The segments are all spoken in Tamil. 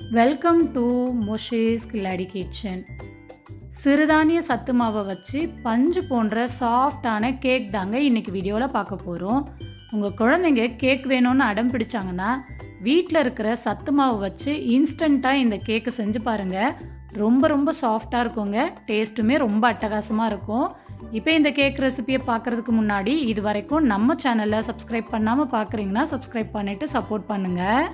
Welcome to Moshe's Killadi kitchen சிறுதானிய சத்து மாவை வச்சு பஞ்சு போன்ற சாஃப்டான கேக் தாங்க இன்றைக்கி வீடியோவில் பார்க்க போகிறோம் உங்கள் குழந்தைங்க கேக் வேணும்னு அடம் பிடிச்சாங்கன்னா வீட்டில் இருக்கிற சத்து மாவை வச்சு இன்ஸ்டண்ட்டாக இந்த கேக்கை செஞ்சு பாருங்கள் ரொம்ப ரொம்ப சாஃப்டாக இருக்குங்க. டேஸ்ட்டுமே ரொம்ப அட்டகாசமாக இருக்கும். இப்போ இந்த கேக் ரெசிபியை பார்க்குறதுக்கு முன்னாடி இது வரைக்கும் நம்ம சேனலில் சப்ஸ்கிரைப் பண்ணாமல் பார்க்குறீங்கன்னா சப்ஸ்கிரைப் பண்ணிவிட்டு சப்போர்ட் பண்ணுங்கள்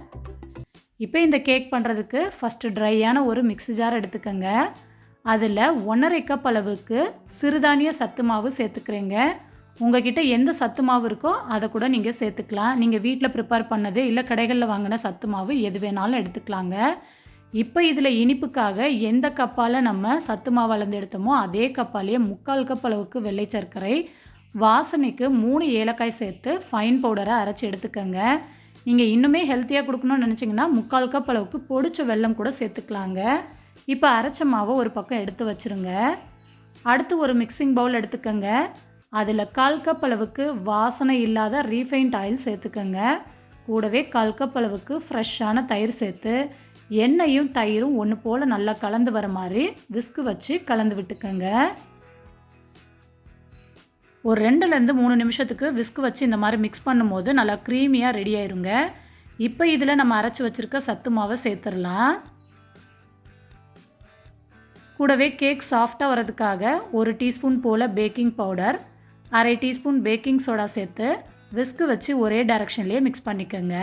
இப்போ இந்த கேக் பண்ணுறதுக்கு ஃபஸ்ட்டு ட்ரையான ஒரு மிக்ஸி ஜார் எடுத்துக்கோங்க. அதில் ஒன்றரை கப் அளவுக்கு சிறுதானிய சத்து மாவு சேர்த்துக்கிறேங்க. உங்ககிட்ட எந்த சத்து மாவு இருக்கோ அதை கூட நீங்கள் சேர்த்துக்கலாம். நீங்கள் வீட்டில் ப்ரிப்பேர் பண்ணது இல்லை கடைகளில் வாங்கின சத்து மாவு எது வேணாலும் எடுத்துக்கலாங்க. இப்போ இதில் இனிப்புக்காக எந்த கப்பால் நம்ம சத்து மாவு அளந்து எடுத்தோமோ அதே கப்பாலேயே முக்கால் கப் அளவுக்கு வெள்ளை சர்க்கரை வாசனைக்கு மூணு ஏலக்காய் சேர்த்து ஃபைன் பவுடரை அரைச்சி எடுத்துக்கோங்க. நீங்கள் இன்னுமே ஹெல்த்தியாக கொடுக்கணும்னு நினச்சிங்கன்னா முக்கால் கப் அளவுக்கு பொடிச்ச வெல்லம் கூட சேர்த்துக்கலாங்க. இப்போ அரைச்ச மாவை ஒரு பக்கம் எடுத்து வச்சுருங்க. அடுத்து ஒரு மிக்சிங் பவுல் எடுத்துக்கோங்க. அதில் கால் கப் அளவுக்கு வாசனை இல்லாத ரீஃபைண்ட் ஆயில் சேர்த்துக்கோங்க. கூடவே கால் கப் அளவுக்கு ஃப்ரெஷ்ஷான தயிர் சேர்த்து எண்ணெயும் தயிரும் ஒன்று போல் நல்லா கலந்து வர மாதிரி விஸ்கு வச்சு கலந்து விட்டுக்கோங்க. ஒரு ரெண்டுலேருந்து மூணு நிமிஷத்துக்கு விஸ்கு வச்சு இந்த மாதிரி மிக்ஸ் பண்ணும்போது நல்லா க்ரீமியாக ரெடி ஆயிருங்க. இப்போ இதில் நம்ம அரைச்சி வச்சுருக்க சத்து மாவை சேர்த்துடலாம். கூடவே கேக் சாஃப்டாக வரதுக்காக ஒரு டீஸ்பூன் போல் பேக்கிங் பவுடர் அரை டீஸ்பூன் பேக்கிங் சோடா சேர்த்து விஸ்கு வச்சு ஒரே டைரக்ஷன்லேயே மிக்ஸ் பண்ணிக்கோங்க.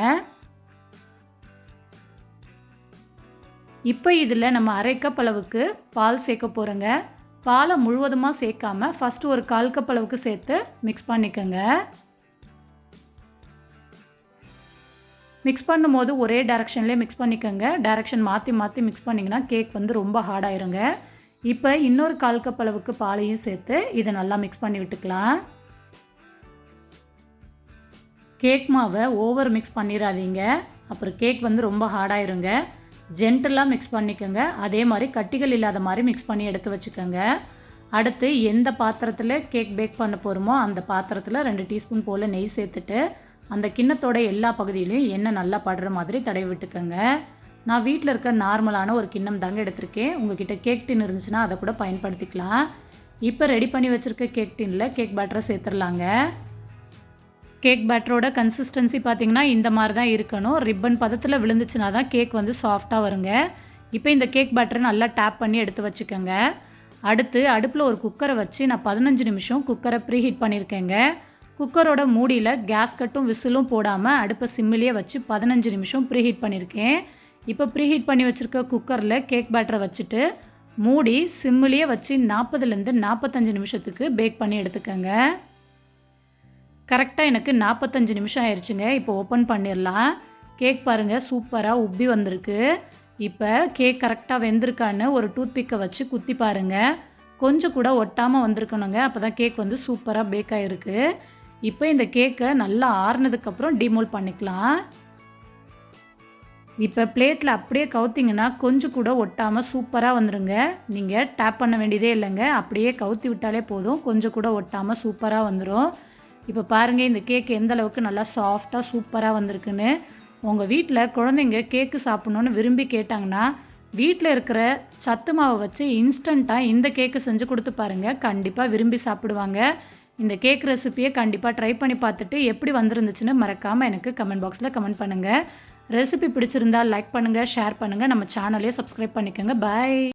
இப்போ இதில் நம்ம அரை கப் அளவுக்கு பால் சேர்க்க போகிறோங்க பாலை முழுவதுமாக சேர்க்காம ஃபஸ்ட்டு ஒரு கால் கப் அளவுக்கு சேர்த்து மிக்ஸ் பண்ணிக்கோங்க. மிக்ஸ் பண்ணும்போது ஒரே டைரக்ஷன்லேயே மிக்ஸ் பண்ணிக்கோங்க. டைரக்ஷன் மாற்றி மாற்றி மிக்ஸ் பண்ணிங்கன்னா கேக் வந்து ரொம்ப ஹார்டாயிருங்க இப்போ இன்னொரு கால் கப் அளவுக்கு பாலையும் சேர்த்து இதை நல்லா மிக்ஸ் பண்ணி விட்டுக்கலாம். கேக் மாவை ஓவர் மிக்ஸ் பண்ணிடாதீங்க. அப்புறம் கேக் வந்து ரொம்ப ஹார்டாயிருங்க ஜென்டலாக மிக்ஸ் பண்ணிக்கோங்க. அதே மாதிரி கட்டிகள் இல்லாத மாதிரி மிக்ஸ் பண்ணி எடுத்து வச்சுக்கோங்க. அடுத்து எந்த பாத்திரத்தில் கேக் பேக் பண்ண போகிறோமோ அந்த பாத்திரத்தில் ரெண்டு டீஸ்பூன் போல் நெய் சேர்த்துட்டு அந்த கிண்ணத்தோட எல்லா பகுதியிலையும் எண்ணெய் நல்லா படுற மாதிரி தடவி விட்டுக்கோங்க. நான் வீட்டில் இருக்க நார்மலான ஒரு கிண்ணம் தாங்க எடுத்திருக்கேன். உங்ககிட்ட கேக் டின் இருந்துச்சுன்னா அதை கூட பயன்படுத்திக்கலாம். இப்போ ரெடி பண்ணி வச்சுருக்க கேக் டின்னில் கேக் பேட்டரை சேர்த்துடலாங்க. கேக் பேட்டரோட கன்சிஸ்டன்சி பார்த்திங்கன்னா இந்த மாதிரி தான் இருக்கணும். ரிப்பன் பதத்தில் விழுந்துச்சுனா தான் கேக் வந்து சாஃப்டாக வருங்க. இப்போ இந்த கேக் பேட்டரை நல்லா டேப் பண்ணி எடுத்து வச்சுக்கோங்க. அடுத்து அடுப்பில் ஒரு குக்கரை வச்சு நான் பதினஞ்சு நிமிஷம் குக்கரை ப்ரீ ஹீட் பண்ணியிருக்கேங்க குக்கரோட மூடியில் கேஸ் கட்டும் விசிலும் போடாமல் அடுப்பை சிம்மிலேயே வச்சு பதினஞ்சு நிமிஷம் ப்ரீ ஹீட் பண்ணியிருக்கேன் இப்போ ப்ரீ ஹீட் பண்ணி வச்சுருக்க குக்கரில் கேக் பேட்டரை வச்சுட்டு மூடி சிம்மிலேயே வச்சு நாற்பதுலேருந்து நாற்பத்தஞ்சு நிமிஷத்துக்கு பேக் பண்ணி எடுத்துக்கோங்க. கரெக்டாக எனக்கு நாற்பத்தஞ்சு நிமிஷம் ஆயிடுச்சுங்க இப்போ ஓப்பன் பண்ணிடலாம் கேக் பாருங்கள் சூப்பராக உப்பி வந்திருக்கு. இப்போ கேக் கரெக்டாக வெந்திருக்கான்னு ஒரு டூத்பிக்கை வச்சு குத்தி பாருங்கள் கொஞ்சம் கூட ஒட்டாமல் வந்திருக்கணுங்க. அப்போ தான் கேக் வந்து சூப்பராக பேக் ஆகிருக்கு இப்போ இந்த கேக்கை நல்லா ஆறுனதுக்கப்புறம் டிமோல் பண்ணிக்கலாம். இப்போ பிளேட்டில் அப்படியே கவுத்திங்கன்னா கொஞ்சம் கூட ஒட்டாமல் சூப்பராக வந்துடுங்க நீங்கள் டேப் பண்ண வேண்டியதே இல்லைங்க. அப்படியே கவுத்தி விட்டாலே போதும். கொஞ்சம் கூட ஒட்டாமல் சூப்பராக வந்துடும் இப்போ பாருங்கள் இந்த கேக் எந்த அளவுக்கு நல்லா சாஃப்டாக சூப்பராக வந்திருக்குன்னு. உங்கள் வீட்டில் குழந்தைங்க கேக்கு சாப்பிட்ணுன்னு விரும்பி கேட்டாங்கன்னா வீட்டில் இருக்கிற சத்து மாவை வச்சு இன்ஸ்டண்ட்டாக இந்த கேக்கு செஞ்சு கொடுத்து பாருங்கள் கண்டிப்பாக விரும்பி சாப்பிடுவாங்க. இந்த கேக் ரெசிப்பியை கண்டிப்பாக ட்ரை பண்ணி பார்த்துட்டு எப்படி வந்திருந்துச்சுன்னு மறக்காமல் எனக்கு கமெண்ட் பாக்ஸில் கமெண்ட் பண்ணுங்கள் ரெசிபி பிடிச்சிருந்தா லைக் பண்ணுங்கள் ஷேர் பண்ணுங்கள் நம்ம சேனலையே சப்ஸ்கிரைப் பண்ணிக்கோங்க. பாய்